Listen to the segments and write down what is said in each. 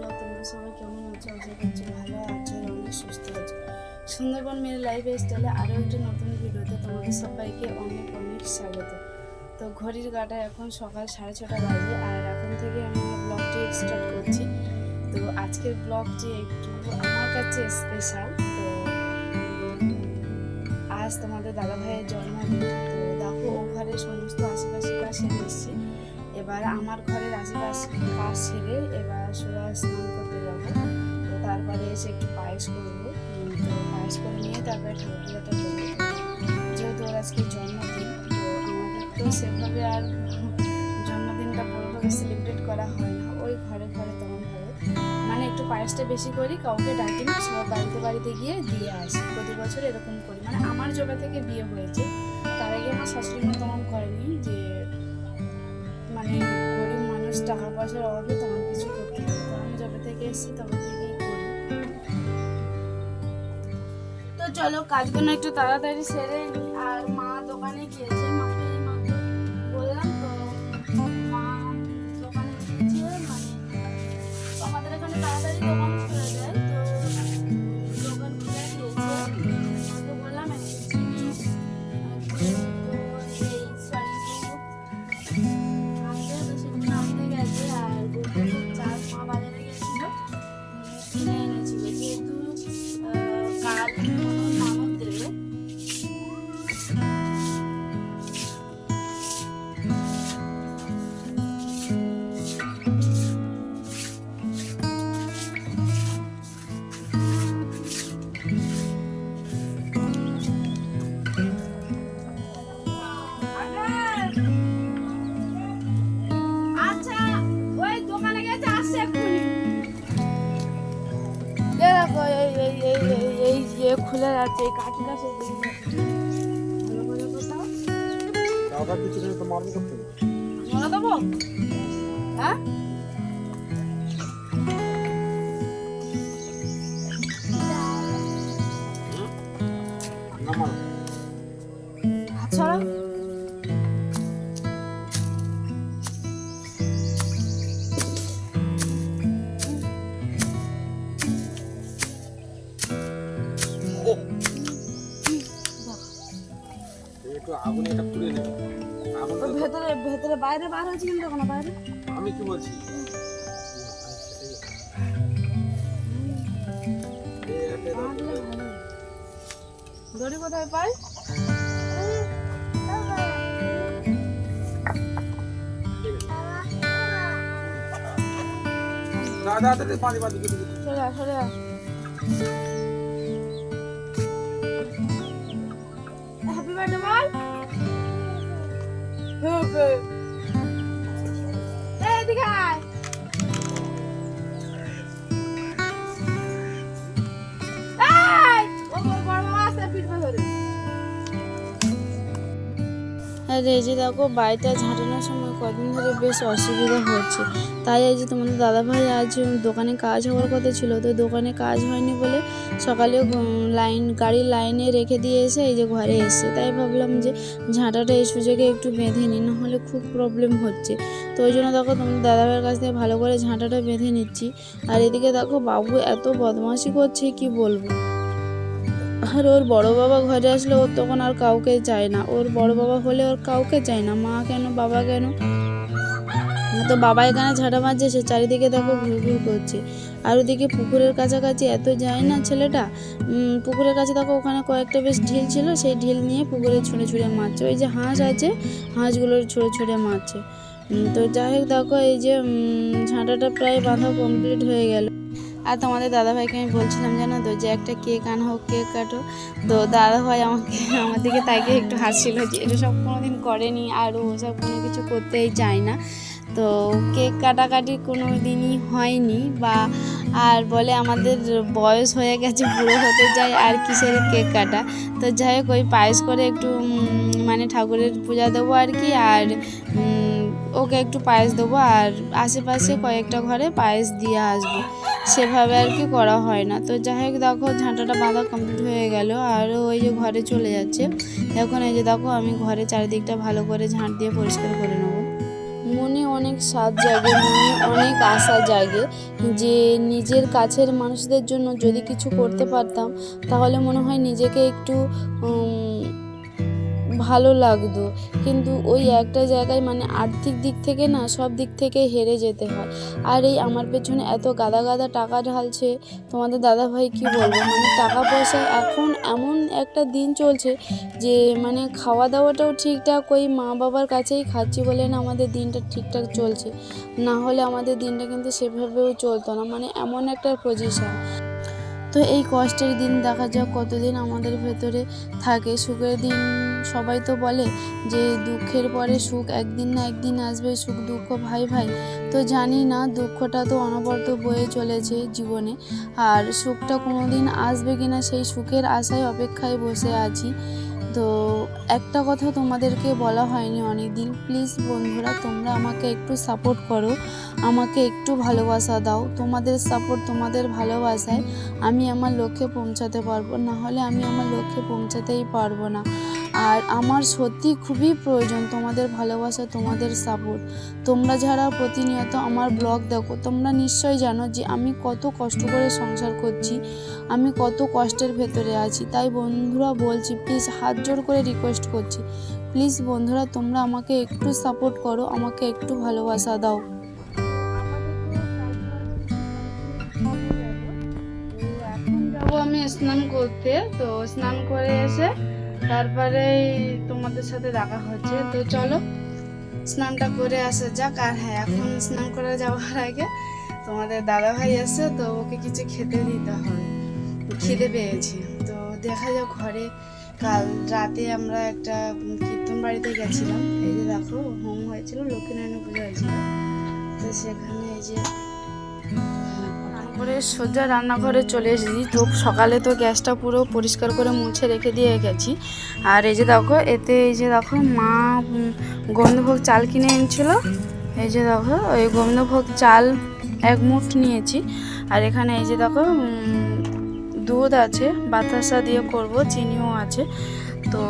আলহামদুলিল্লাহ তোমরা সবাই কেমন আছো? আশা করছি ভালো আছো অনেক সুস্থ আছো। সুন্দরবন মেয়ের লাইফ স্টাইলে আরও একটি নতুন ভিডিওতে তোমাদের সবাইকে অনেক অনেক স্বাগত। তো ঘড়ির গাটা এখন সকাল সাড়ে ছটা বাজে আর এখন থেকে আমি আমার ব্লগটি স্টার্ট করছি। তো আজকের ব্লগ যে একটু আমার কাছে স্পেশাল তো আজ তোমাদের দাদা ভাইয়ের জন্মদিন। তো দেখো, ও সমস্ত আশেপাশে পাশে এসেছি। এবার আমার ঘরের আশেপাশে কাজ সেরে এবার সোজা স্নান করতে যাব। তো তারপরে এসে একটু পায়েস করব। তো পায়েস করে নিয়ে তারপরে ঠাকুর করব যেহেতু ওর আজকে জন্মদিন, তো আমাদের তো সেভাবে আর জন্মদিনটা বড়োভাবে সেলিব্রেট করা হয় না। ওই ঘরে ঘরে তেমন ভাবে। মানে একটু পায়েসটা বেশি করি, কাউকে ডাকি না সব বাড়িতে বাড়িতে গিয়ে দিয়ে আসি। প্রতি বছর এরকম করি। মানে আমার জবে থেকে বিয়ে হয়েছে, তার আগে আমার শাশুড়ি মা তেমন টাকা পয়সার অভাবে তেমন কিছু করতে তো আমি যবে থেকে এসেছি, তবে থেকেই করি তো চলো, কাজগুলো একটু তাড়াতাড়ি সেরে আর মা দোকানে গিয়েছে। ইয়ে খুলে যাচ্ছে এই কাঠি ভালো করে কিছু তো মারবো করতে মনে দেবো? হ্যাঁ? না বাইরে বার হয়েছে কিন্তু কোনো বাইরে আমি কি বলছি। দড়ি কোথায় পাই দাদা দাদা পানি পানি কিছু কিছু সরে আয়, আর এই যে দেখো বাড়িটা ঝাঁটানোর সময় কদিন ধরে বেশ অসুবিধা হচ্ছে। তাই এই যে তোমাদের দাদাভাই আজ দোকানে কাজ হওয়ার কথা ছিল, তো দোকানে কাজ হয়নি বলে সকালে লাইন গাড়ি লাইনে রেখে দিয়ে এসে এই যে ঘরে এসে, তাই ভাবলাম যে ঝাঁটাটা এই সুযোগে একটু বেঁধে নিই, নাহলে খুব প্রবলেম হচ্ছে। তো ওই জন্য দেখো, তোমাদের দাদাভাইয়ের কাছ থেকে ভালো করে ঝাঁটাটা বেঁধে নিচ্ছি। আর এদিকে দেখো, বাবু এত বদমাশি করছে, কি বলব? আর ওর বড় বাবা ঘরে আসলে ওর তখন আর কাউকে চায় না। ওর বড় বাবা হলে ওর কাউকে চায় না। মা কেন, বাবা কেন? তো বাবা এখানে ঝাঁটা মারছে, সে চারিদিকে দেখো ঘুর ঘুর করছে। আর ওদিকে পুকুরের কাছাকাছি এত যায় না ছেলেটা? পুকুরের কাছে দেখো ওখানে কয়েকটা বেশ ঢিল ছিল, সেই ঢিল নিয়ে পুকুরে ছুঁড়ে ছুঁড়ে মারছে। ওই যে হাঁস আছে হাঁসগুলোর ছুঁড়ে ছুঁড়ে মারছে। তো যাই হোক দেখো এই যে ঝাঁটাটা প্রায় বাঁধা কমপ্লিট হয়ে গেল। আর তোমাদের দাদাভাইকে আমি বলছিলাম জানো তো যে একটা কেক আনা হোক কেক কাটো। তো দাদাভাই আমাকে, আমার দিকে তাকিয়ে একটু হাসছিল যে এটা সব কোনোদিন করেনি, আর ও সব কোনো কিছু করতেই চায় না। তো কেক কাটাকাটি কোনো দিনই হয়নি বা আর বলে আমাদের বয়স হয়ে গেছে, বুড়ো হতে যায়, আর কিসের কেক কাটা? তো যাই হোক, ওই পায়েস করে একটু মানে ঠাকুরের পূজা দেবো আর কি, আর ওকে একটু পায়েস দেবো, আর আশেপাশে কয়েকটা ঘরে পায়েস দিয়ে আসব। সেভাবে আর কি করা হয় না। তো যাই হোক, দেখো, ঝাঁটাটা বাঁধা কমপ্লিট হয়ে গেল। আর ওই যে ঘরে চলে যাচ্ছে। এখন এই যে দেখো, আমি ঘরে চারিদিকটা ভালো করে ঝাঁট দিয়ে পরিষ্কার করে নেব। মনে অনেক স্বাদ জাগে, মনে অনেক আশা জাগে যে নিজের কাছের মানুষদের জন্য যদি কিছু করতে পারতাম, তাহলে মনে হয় নিজেকে একটু ভালো লাগতো। কিন্তু ওই একটা জায়গায় মানে আর্থিক দিক থেকে না সব দিক থেকে হেরে যেতে হয়। আর এই আমার পেছনে এত গাদা গাদা টাকা ঢালছে, তোমাদের দাদাভাই কি বলব? মানে টাকা পয়সা এখন এমন একটা দিন চলছে যে মানে খাওয়া দাওয়াটাও ঠিকঠাক ওই মা বাবার কাছেই খাচ্ছি বলে না আমাদের দিনটা ঠিকঠাক চলছে। না হলে আমাদের দিনটা কিন্তু সেভাবেও চলতো না। মানে এমন একটা পজিশন তো এই কষ্টের দিন দেখা যাক কতদিন আমাদের ভেতরে থাকে। সুখের দিন সবাই তো বলে যে দুঃখের পরে সুখ একদিন না একদিন আসবে, সুখ, দুঃখ, ভাই ভাই। তো জানি না, দুঃখটা তো অনবরত বয়ে চলেছে জীবনে। আর সুখটা কোনো দিন আসবে কি না সেই সুখের আশায় অপেক্ষায় বসে আছি। তো একটা কথা তোমাদেরকে বলা হয়নি অনেক দিন প্লিজ বন্ধুরা, তোমরা আমাকে একটু সাপোর্ট করো। আমাকে একটু ভালোবাসা দাও। তোমাদের সাপোর্ট তোমাদের ভালোবাসায় আমি আমার লক্ষ্যে পৌঁছাতে পারব। না হলে আমি আমার লক্ষ্যে পৌঁছাতেই পারব না। আর আমার সত্যি খুবই প্রয়োজন তোমাদের ভালোবাসা, তোমাদের সাপোর্ট তোমরা যারা প্রতিনিয়ত আমার ব্লগ দেখো, তোমরা নিশ্চয়ই জানো যে আমি কত কষ্ট করে সংসার করছি, আমি কত কষ্টের ভেতরে আছি। তাই বন্ধুরা বলছি প্লিজ হাত জোর করে রিকোয়েস্ট করছি। প্লিজ বন্ধুরা, তোমরা আমাকে একটু সাপোর্ট করো, আমাকে একটু ভালোবাসা দাও। আমি স্নান করতে। তো স্নান করে এসে তারপরে তোমাদের সাথে দেখা হচ্ছে। তো চলো, স্নানটা করে আসা যাক। আর হ্যাঁ এখন স্নান করে যাওয়ার আগে তোমাদের দাদা ভাই এসে তো ওকে কিছু খেতে দিতে হবে খিদে পেয়েছে। তো দেখা যাক ঘরে কাল রাতে আমরা একটা কীর্তন বাড়িতে গেছিলাম। এই যে দেখো, হোম হয়েছিল লক্ষ্মীনারায়ণ পুজো হয়েছিল। তো সেখানে এই যে তারপরে সোজা রান্নাঘরে চলে এসেছি। তো সকালে তো গ্যাসটা পুরো পরিষ্কার করে মুছে রেখে দিয়ে গেছি। আর এই যে দেখো, এতে এই যে দেখো মা গোবিন্দভোগ চাল কিনে এনেছিল। এই যে দেখো, ওই গোবিন্দভোগ চাল এক মুঠ নিয়েছি। আর এখানে এই যে দেখো দুধ আছে, বাতাসা দিয়ে করব, চিনিও আছে। তো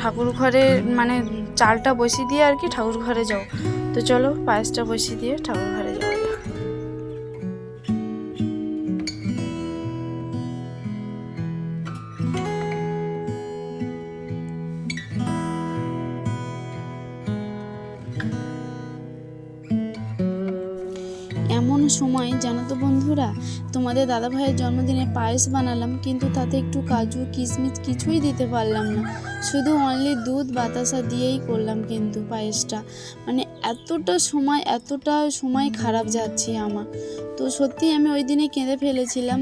ঠাকুর ঘরে মানে চালটা বসিয়ে দিয়ে আর কি ঠাকুর ঘরে যাও তো চলো, পায়েসটা বসিয়ে দিয়ে ঠাকুর ঘরে সময়, জানো তো বন্ধুরা? তোমাদের দাদা ভাইয়ের জন্মদিনে পায়েস বানালাম, কিন্তু তাতে একটু কাজু, কিশমিশ কিছুই দিতে পারলাম না। শুধু অনলি দুধ, বাতাসা দিয়েই করলাম কিন্তু পায়েসটা। মানে এতটা সময় এতটা সময় খারাপ যাচ্ছে আমার। তো সত্যি আমি ওই দিনে কেঁদে ফেলেছিলাম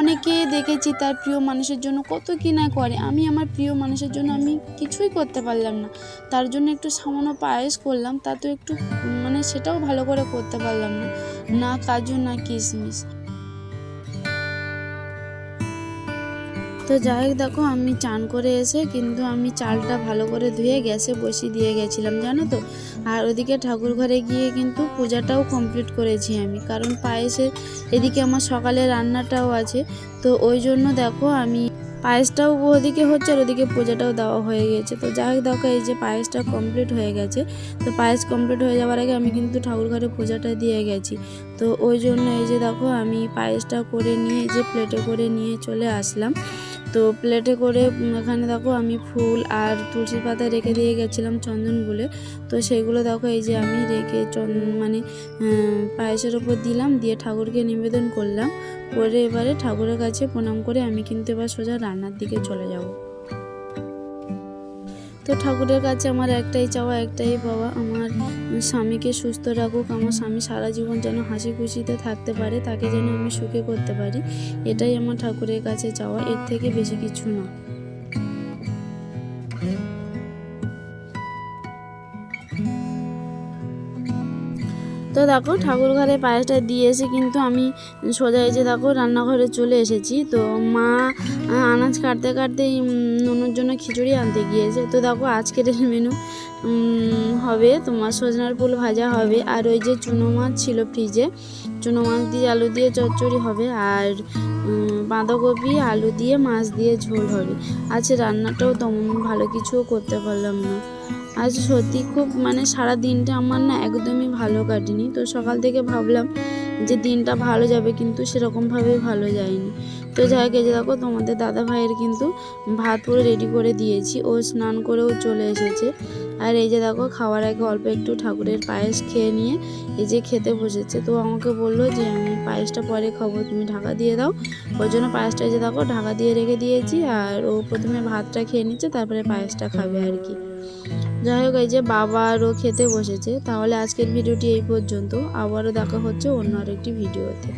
অনেকে দেখেছি তার প্রিয় মানুষের জন্য কত কি না করে। আমি আমার প্রিয় মানুষের জন্য আমি কিছুই করতে পারলাম না। তার জন্য একটু সামান্য পায়েস করলাম, তাতেও একটু মানে সেটাও ভালো করে করতে পারলাম না। না কাজু, না কিশমিশ। তো যাই হোক, দেখো, আমি চান করে এসে কিন্তু আমি চালটা ভালো করে ধুয়ে গ্যাসে বসিয়ে দিয়ে গেছিলাম, জানো তো? আর ওদিকে ঠাকুর ঘরে গিয়ে কিন্তু পূজাটাও কমপ্লিট করেছি আমি। কারণ পায়েসের এদিকে আমার সকালে রান্নাটাও আছে। তো ওই জন্য দেখো, আমি পায়েসটাও ওদিকে হচ্ছে আর ওদিকে পূজাটাও দেওয়া হয়ে গেছে। তো যাই দেখো এই যে পায়েসটা কমপ্লিট হয়ে গেছে। তো পায়েস কমপ্লিট হয়ে যাওয়ার আগে আমি কিন্তু ঠাকুর ঘরে পূজাটা দিয়ে গেছি। তো ওই জন্য এই যে দেখো আমি পায়েসটা করে নিয়ে যে প্লেটে করে নিয়ে চলে আসলাম। তো প্লেটে করে এখানে দেখো আমি ফুল আর তুলসী পাতা রেখে দিয়ে গেছিলাম চন্দন বলে। তো সেগুলো দেখো এই যে আমি রেখে মানে পায়েসের ওপর দিলাম, দিয়ে ঠাকুরকে নিবেদন করলাম। করে এবারে ঠাকুরের কাছে প্রণাম করে আমি কিন্তু এবার সোজা রান্নার দিকে চলে যাব। তো ঠাকুরের কাছে আমার একটাই চাওয়া, একটাই পাওয়া, আমার স্বামীকে সুস্থ রাখুক, আমার স্বামী সারা জীবন যেন হাসি খুশিতে থাকতে পারে, তাকে যেন আমি সুখে করতে পারি, এটাই আমার ঠাকুরের কাছে চাওয়া, এর থেকে বেশি কিছু না। তো দেখো ঠাকুর ঘরে পায়েসটা দিয়ে এসে কিন্তু আমি সোজা এসে দেখো রান্নাঘরে চলে এসেছি। তো মা আনাজ কাটতে কাটতে নুনুর জন্য খিচুড়ি আনতে গিয়েছে। তো দেখো আজকের মেনু হবে তোমার সজনার ফুল ভাজা হবে। আর ওই যে চুনো মাছ ছিল ফ্রিজে চুনো মাছ দিয়ে আলু দিয়ে চচ্চড়ি হবে আর বাঁধাকপি, আলু দিয়ে মাছ দিয়ে ঝোল হবে। আজ রান্নাটাও তেমন ভালো কিছুও করতে পারলাম না। আজ সত্যি খুব মানে সারা দিনটা আমার না একদমই ভালো কাটেনি। তো সকাল থেকে ভাবলাম যে দিনটা ভালো যাবে, কিন্তু সেরকমভাবে ভালো যায়নি। তো যাই গেছে দেখো, তোমাদের দাদা ভাইয়ের কিন্তু ভাত পুরো রেডি করে দিয়েছি। ও স্নান করেও চলে এসেছে। আর এই যে দেখো, খাওয়ার আগে অল্প একটু ঠাকুরের পায়েস খেয়ে নিয়ে এই যে খেতে বসেছে। তো আমাকে বলল যে, আমি পায়েসটা পরে খাব, তুমি ঢাকা দিয়ে দাও। ওই জন্য পায়েসটা যে দেখো, ঢাকা দিয়ে রেখে দিয়েছি আর ও প্রথমে ভাতটা খেয়ে নিচ্ছে, তারপরে পায়েসটা খাবে আর কি। যাই হোক, এই যে বাবা আরও খেতে বসেছে, তাহলে আজকের ভিডিওটি এই পর্যন্ত। আবারও দেখা হচ্ছে অন্য আরেকটি ভিডিওতে।